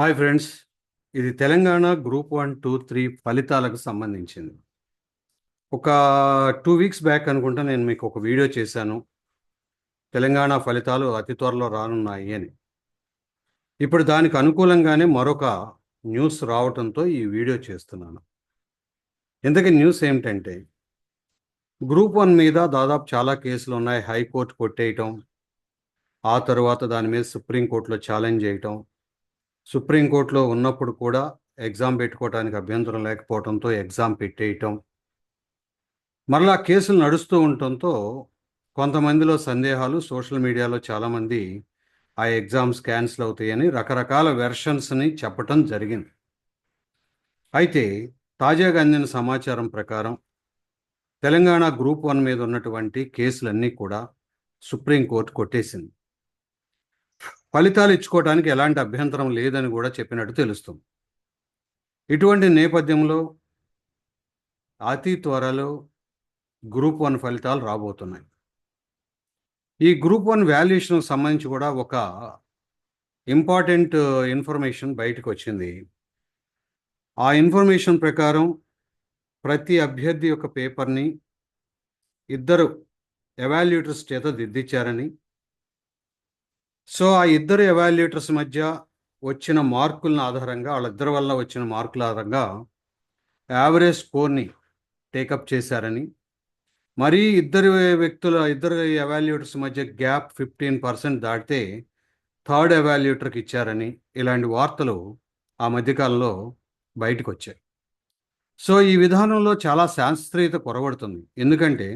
Hi friends ఇది Telangana group one two three ఫలితాలకు సంబంధించింది. ఒక టూ వీక్స్ బ్యాక్ అనుకుంటా నేను మీకు ఒక వీడియో చేశాను. తెలంగాణ ఫలితాలు అతి త్వరలో రానున్నాయి అని. ఇప్పుడు దానికి అనుకూలంగానే మరొక న్యూస్ రావడంతో ఈ వీడియో చేస్తున్నాను. ఇంతకీ న్యూస్ ఏమిటంటే గ్రూప్ వన్ మీద దాదాపు చాలా కేసులు ఉన్నాయి. హైకోర్టు కొట్టేయటం ఆ తర్వాత దాని మీద సుప్రీంకోర్టులో ఛాలెంజ్ చేయటం సుప్రీంకోర్టులో ఉన్నప్పుడు కూడా ఎగ్జామ్ పెట్టుకోవడానికి అభ్యంతరం లేకపోవడంతో ఎగ్జామ్ పెట్టేయటం. మరలా కేసులు నడుస్తూ ఉండటంతో కొంతమందిలో సందేహాలు సోషల్ మీడియాలో చాలామంది ఆ ఎగ్జామ్స్ క్యాన్సిల్ అవుతాయని రకరకాల వెర్షన్స్ని చెప్పటం జరిగింది. అయితే తాజాగా అందిన సమాచారం ప్రకారం తెలంగాణ గ్రూప్ వన్ మీద ఉన్నటువంటి కేసులన్నీ కూడా సుప్రీంకోర్టు కొట్టేసింది. ఫలితాలు ఇచ్చుకోవడానికి ఎలాంటి అభ్యంతరం లేదని కూడా చెప్పినట్టు తెలుస్తుంది. ఇటువంటి నేపథ్యంలో అతి త్వరలో గ్రూప్ వన్ ఫలితాలు రాబోతున్నాయి. ఈ గ్రూప్ వన్ వాల్యుయేషన్ సంబంధించి కూడా ఒక ఇంపార్టెంట్ ఇన్ఫర్మేషన్ బయటకు వచ్చింది. ఆ ఇన్ఫర్మేషన్ ప్రకారం ప్రతి అభ్యర్థి యొక్క పేపర్ని ఇద్దరు ఎవాల్యుయేటర్స్ చేత దిద్దిచ్చారని సో ఆ ఇద్దరు ఎవాల్యుయేటర్స్ మధ్య వచ్చిన మార్కుల ఆధారంగా వాళ్ళిద్దరి వల్ల వచ్చిన మార్కుల ఆధారంగా యావరేజ్ స్కోర్ని టేకప్ చేశారని. మరీ ఇద్దరు వ్యక్తుల ఇద్దరు ఎవాల్యుయేటర్స్ మధ్య గ్యాప్ ఫిఫ్టీన్ పర్సెంట్ దాటితే థర్డ్ ఎవాల్యుయేటర్కి ఇచ్చారని ఇలాంటి వార్తలు ఆ మధ్యకాలంలో బయటకు వచ్చాయి సో ఈ విధానంలో చాలా శాస్త్రీయత కొరబడుతుంది ఎందుకంటే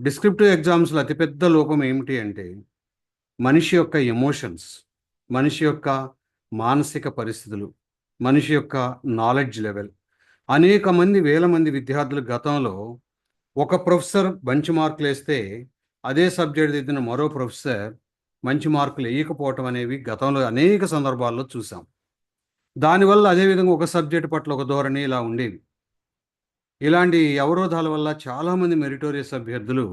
డిస్క్రిప్టివ్ ఎగ్జామ్స్లో అతిపెద్ద లోపం ఏమిటి అంటే మనిషి యొక్క ఎమోషన్స్ మనిషి యొక్క మానసిక పరిస్థితులు మనిషి యొక్క నాలెడ్జ్ లెవెల్. అనేక మంది వేల మంది విద్యార్థులు గతంలో ఒక ప్రొఫెసర్ మంచి మార్కులు వేస్తే అదే సబ్జెక్ట్ దిద్దిన మరో ప్రొఫెసర్ మంచి మార్కులు వేయకపోవటం అనేవి గతంలో అనేక సందర్భాల్లో చూసాం. దానివల్ల అదేవిధంగా ఒక సబ్జెక్ట్ పట్ల ఒక ధోరణి ఇలా ఉండేవి ఇలాంటి అవరోధాల వల్ల చాలామంది మెరిటోరియస్ అభ్యర్థులు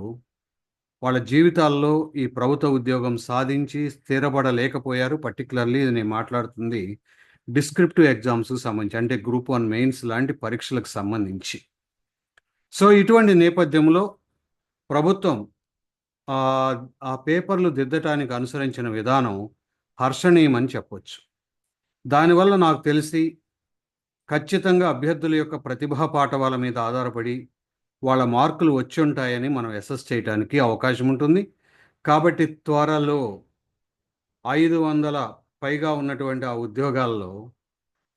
వాళ్ళ జీవితాల్లో ఈ ప్రభుత్వ ఉద్యోగం సాధించి స్థిరపడలేకపోయారు. పర్టికులర్లీ నేను మాట్లాడుతుంది డిస్క్రిప్టివ్ ఎగ్జామ్స్కి సంబంధించి అంటే గ్రూప్ వన్ మెయిన్స్ లాంటి పరీక్షలకు సంబంధించి. సో ఇటువంటి నేపథ్యంలో ప్రభుత్వం ఆ పేపర్లు దిద్దటానికి అనుసరించిన విధానం హర్షణీయమని చెప్పొచ్చు. దానివల్ల నాకు తెలిసి ఖచ్చితంగా అభ్యర్థుల యొక్క ప్రతిభా పాఠవాల మీద ఆధారపడి వాళ్ళ మార్కులు వచ్చి ఉంటాయని మనం అసెస్ చేయడానికి అవకాశం ఉంటుంది. కాబట్టి త్వరలో ఐదు వందల పైగా ఉన్నటువంటి ఆ ఉద్యోగాల్లో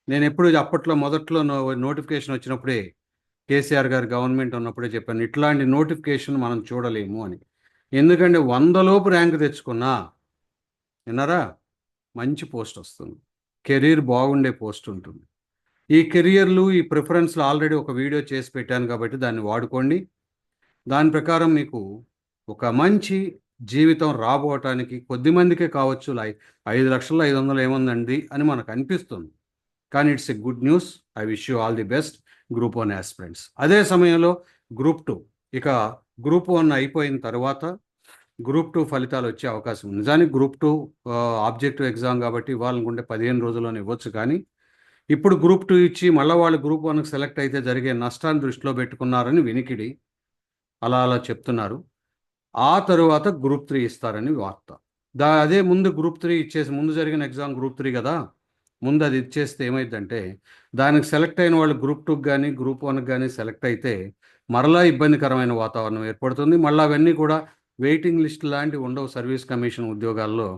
నేను ఎప్పుడు అప్పట్లో మొదట్లో నోటిఫికేషన్ వచ్చినప్పుడే కేసీఆర్ గారు గవర్నమెంట్ ఉన్నప్పుడే చెప్పాను ఇట్లాంటి నోటిఫికేషన్ మనం చూడలేము అని. ఎందుకంటే వందలోపు ర్యాంక్ తెచ్చుకున్నా విన్నారా? మంచి పోస్ట్ వస్తుంది. కెరీర్ బాగుండే పోస్ట్ ఉంటుంది. ఈ కెరియర్లు ఈ ప్రిఫరెన్స్లు ఆల్రెడీ ఒక వీడియో చేసి పెట్టాను కాబట్టి దాన్ని వాడుకోండి. దాని ప్రకారం మీకు ఒక మంచి జీవితం రాబోవటానికి కొద్ది మందికే కావచ్చు లై ఐదు లక్షల ఐదు వందలు ఏముందండి అని మనకు అనిపిస్తుంది. కానీ it's a good news. I wish you all the best. Group one aspirants అదే సమయంలో గ్రూప్ టూ. ఇక గ్రూప్ వన్ అయిపోయిన తర్వాత గ్రూప్ టూ ఫలితాలు వచ్చే అవకాశం ఉంది. నిజానికి గ్రూప్ టూ ఆబ్జెక్టివ్ ఎగ్జామ్ కాబట్టి ఇవ్వాలనుకుంటే పదిహేను రోజుల్లోనే ఇవ్వచ్చు కానీ ఇప్పుడు గ్రూప్ టూ ఇచ్చి మళ్ళీ వాళ్ళు గ్రూప్ వన్కి సెలెక్ట్ అయితే జరిగే నష్టాన్ని దృష్టిలో పెట్టుకున్నారని వినికిడి. అలా అలా చెప్తున్నారు. ఆ తరువాత గ్రూప్ త్రీ ఇస్తారని వార్త. దా అదే ముందు గ్రూప్ త్రీ ఇచ్చేసి ముందు జరిగిన ఎగ్జామ్ గ్రూప్ త్రీ కదా? ముందు అది ఇచ్చేస్తే ఏమైందంటే దానికి సెలెక్ట్ అయిన వాళ్ళు గ్రూప్ టూకి కానీ గ్రూప్ వన్కి కానీ సెలెక్ట్ అయితే మరలా ఇబ్బందికరమైన వాతావరణం ఏర్పడుతుంది. మళ్ళీ అవన్నీ కూడా వెయిటింగ్ లిస్ట్ లాంటివి ఉండవు సర్వీస్ కమిషన్ ఉద్యోగాల్లో.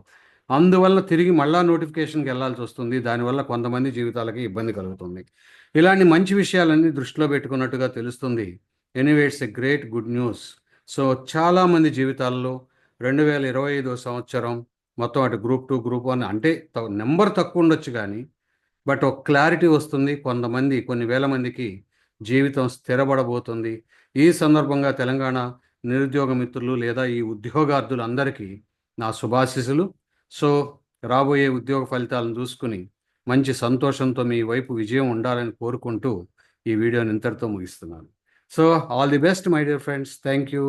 అందువల్ల తిరిగి మళ్ళా నోటిఫికేషన్కి వెళ్ళాల్సి వస్తుంది. దానివల్ల కొంతమంది జీవితాలకి ఇబ్బంది కలుగుతుంది. ఇలాంటి మంచి విషయాలన్నీ దృష్టిలో పెట్టుకున్నట్టుగా తెలుస్తుంది. Anyway it's a great good news. So చాలామంది జీవితాల్లో రెండు వేల ఇరవై ఐదో సంవత్సరం మొత్తం అటు గ్రూప్ టూ గ్రూప్ వన్ అంటే నెంబర్ తక్కువ ఉండొచ్చు కానీ బట్ ఒక క్లారిటీ వస్తుంది. కొంతమంది కొన్ని వేల మందికి జీవితం స్థిరపడబోతుంది. ఈ సందర్భంగా తెలంగాణ నిరుద్యోగ మిత్రులు లేదా ఈ ఉద్యోగార్థులందరికీ నా శుభాశీస్సులు. సో రాబోయే ఉద్యోగ ఫలితాలను చూసుకుని మంచి సంతోషంతో మీ వైపు విజయం ఉండాలని కోరుకుంటూ ఈ వీడియోని ఇంతటితో ముగిస్తున్నాను. So all the best my dear friends. Thank you.